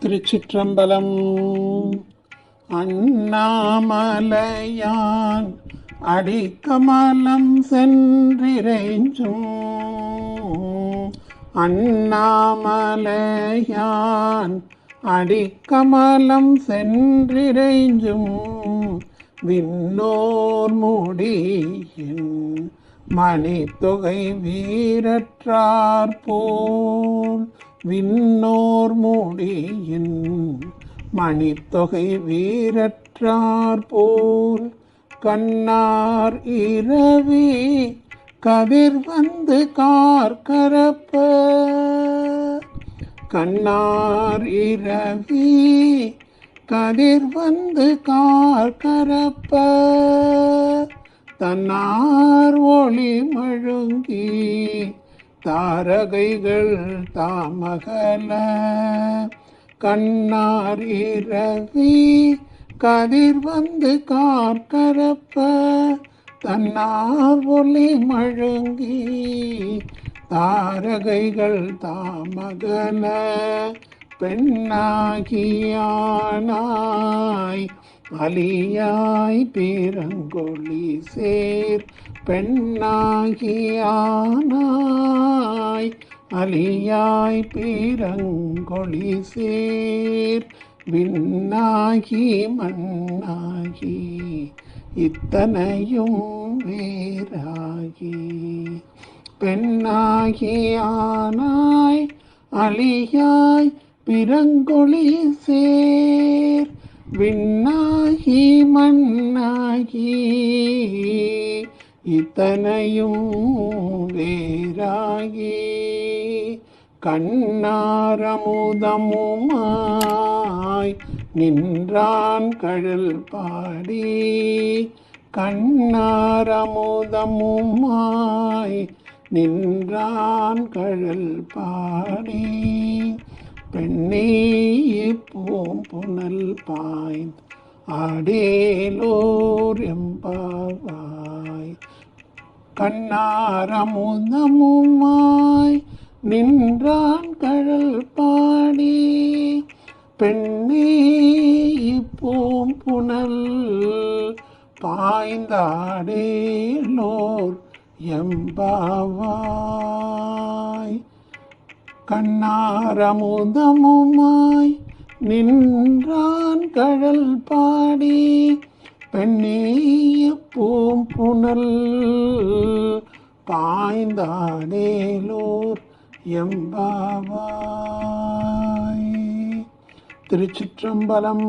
திருச்சிற்றம்பலம். அண்ணாமலையான் அடிக்கமலம் சென்றிரைஞ்சும் அண்ணாமலையான் அடிக்கமலம் சென்றிரைஞ்சும் விண்ணோர் முடியின் மணித்தொகை வீரற்றார் போல். விண்ணோர் மூடியின் மணித்தொகை வீரற்றார் போல் கண்ணார் இரவி கதிர் வந்து கார்கரப்ப. கண்ணார் இரவி கதிர் வந்து கார்கரப்ப. தன்னார் ஒளி மழுங்கி தாரகைகள் தாமகல கண்ணார் இரவி கதிர் வந்து கார்கரப்ப தன்னார் ஒளி மழுங்கி தாரகைகள் தாமகல பெண்ணாகியானாய் அலியாய் பீரங்கொழி சேர் பெண்ணாகியானாய். அலியாய் பீரங்கொழி சேர் விண்ணாகி மண்ணாகி. இத்தனையும் வேறாகி. பெண்ணாகியானாய். அழியாய் பிறங்கொழி சேர் விண்ணாகி மண்ணாகி இத்தனையும் வேறாகி கண்ணாரமுதமுமாய் நின்றான் கழல் பாடி கண்ணாரமுதமுமாய் நின்றான் கழல் பாடி பெண்ணே புனல் பாய்ந்து அடேலோர் எம்பாவாய் கண்ணாரமுதமுமாய் நின்றான் கடல் பாடி பெண்ணே பூம் புனல் பாய்ந்தாடேலோர் எம்பாவாய் கண்ணாரமுதமுமாய் நின்றான் கழல் பாடி பெண்ணேய பூம் புனல் பாய்ந்தாடேலோர் எம்பாவாய் திருச்சிற்றம்பலம்